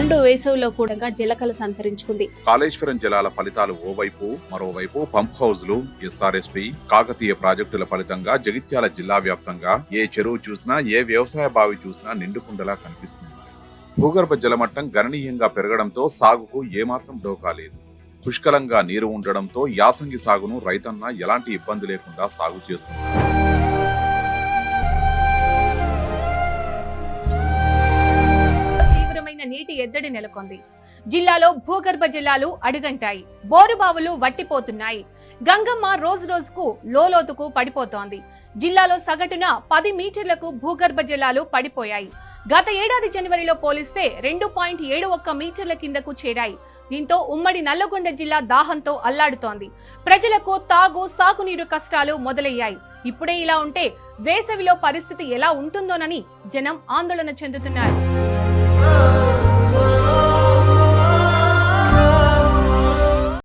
మండు వేసవిలో కూడా జలకల సంతరించుకుంది. కాళేశ్వరం జలాల ఫలితాలు ఓవైపు మరోవైపు పంప్ హౌజ్లు ఎస్ఆర్ఎస్పి కాకతీయ ప్రాజెక్టుల ఫలితంగా జగిత్యాల జిల్లా వ్యాప్తంగా ఏ చెరువు చూసినా ఏ వ్యవసాయ బావి చూసినా నిండుకుండలా కనిపిస్తుంది. భూగర్భ జలమట్టం గణనీయంగా పెరగడంతో సాగుకు ఏమాత్రం డోకా లేదు. పుష్కలంగా నీరు ఉండడంతో యాసంగి సాగును రైతన్న ఎలాంటి ఇబ్బంది లేకుండా సాగు చేస్తున్నారు. నీటి ఎద్దడి నెలకొంది. జిల్లాలో భూగర్భ జలాలు అడుగంటాయి. బోరుబావులు వట్టిపోతున్నాయి. గంగమ్మ రోజు రోజుకు లోలోతుకు పడిపోతోంది. జిల్లాలో సగటున పది మీటర్లకు భూగర్భ జలాలు పడిపోయాయి. గత ఏడాది జనవరిలో పోలిస్తే రెండు పాయింట్ ఏడు ఒక్క మీటర్ల కిందకు చేరాయి. దీంతో ఉమ్మడి నల్లగొండ జిల్లా దాహంతో అల్లాడుతోంది. ప్రజలకు తాగు సాగునీరు కష్టాలు మొదలయ్యాయి. ఇప్పుడే ఇలా ఉంటే వేసవిలో పరిస్థితి ఎలా ఉంటుందోనని జనం ఆందోళన చెందుతున్నారు.